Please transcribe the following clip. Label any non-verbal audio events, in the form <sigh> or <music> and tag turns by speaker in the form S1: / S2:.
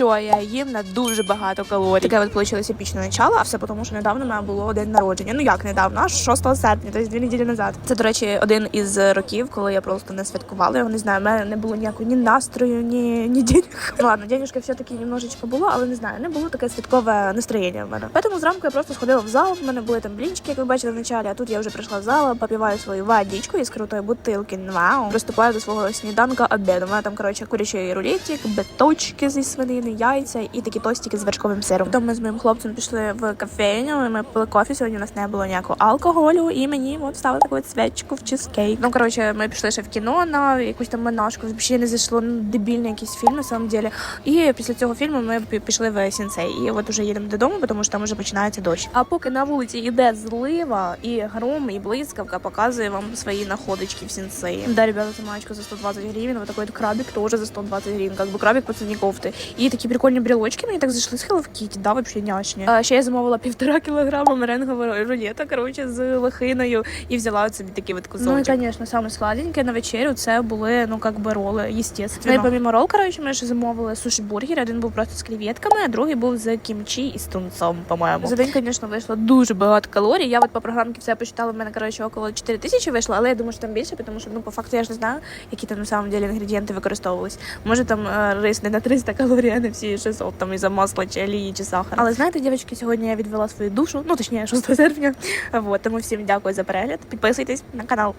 S1: що я їм на дуже багато калорій. Таке от вийшло епічне начало, а все тому, що недавно мене було день народження. Ну як недавно, аж 6 серпня, тобто дві неділі назад. Це, до речі, один із років, коли я просто не святкувала. Я не знаю, в мене не було ніякого ні настрою, ні, ні денег. <laughs> Ладно, денежки все-таки немножечко було, але не знаю, не було таке святкове настроєння в мене. Тому зранку я просто сходила в зал. В мене були там блінчики, як ви бачили в началі, а тут я вже прийшла в зал, попиваю свою водичку із крутої бутилки. Вау. Приступаю до свого сніданка обіду. У мене там, коротше, курячий рулетик, биточки зі свинини, яйця і такі тостики з вершковим сиром. Потім ми з моїм хлопцем пішли в кафейню, і ми пили кофе. Сьогодні у нас не було ніякого алкоголю, і мені от ставили таку свечку в чизкейк. Ну коротше, ми пішли ще в кіно на якусь там монашку. Взагалі не зайшло ну, дебільний якийсь фільм на самом деле. І після цього фільму ми пішли в сенсей. І от уже їдемо додому, тому що там вже починається дощ. А поки на вулиці йде злива, і гром, і блискавка показує вам свої находочки в сенсеї. Да, ребята, це маечка за 120 гривень. Вот такой крабик тоже за 120 гривень. Как бы крабик по ціні кофти. І такі прикольні брілочки мені так зайшли з Hello Kitty, да, вообще няшні. А ще я замовила півтора кілограма меренгового рулета, короче, з лохиною, і взяла от собі такі от кусочок. Ну і, звісно, саме сладеньке на вечерю це були, ну, как би роли, естественно. Ну, і помимо рол, короче, ми ще замовили суші-бургер. Один був просто з креветками, а другий був з кімчі і з тунцом, по-моєму. За день, звісно, вийшло дуже багато калорій. Я от по програмці все посчитала, в мене, короче, около 4 тисячі вийшло, але я думаю, що там більше, тому що, ну, по факту я ж не знаю, які там на самом деле інгредієнти використовувались. Може там е, рис не на 300 калорій, а не всі 600, там із-за масла чи олії чи сахара. Але знаєте, дівчатки, сьогодні я відвела свою душу, ну точніше <laughs> 6 серпня. Вот, тому всім дякую за перегляд. Підписуйтесь на канал.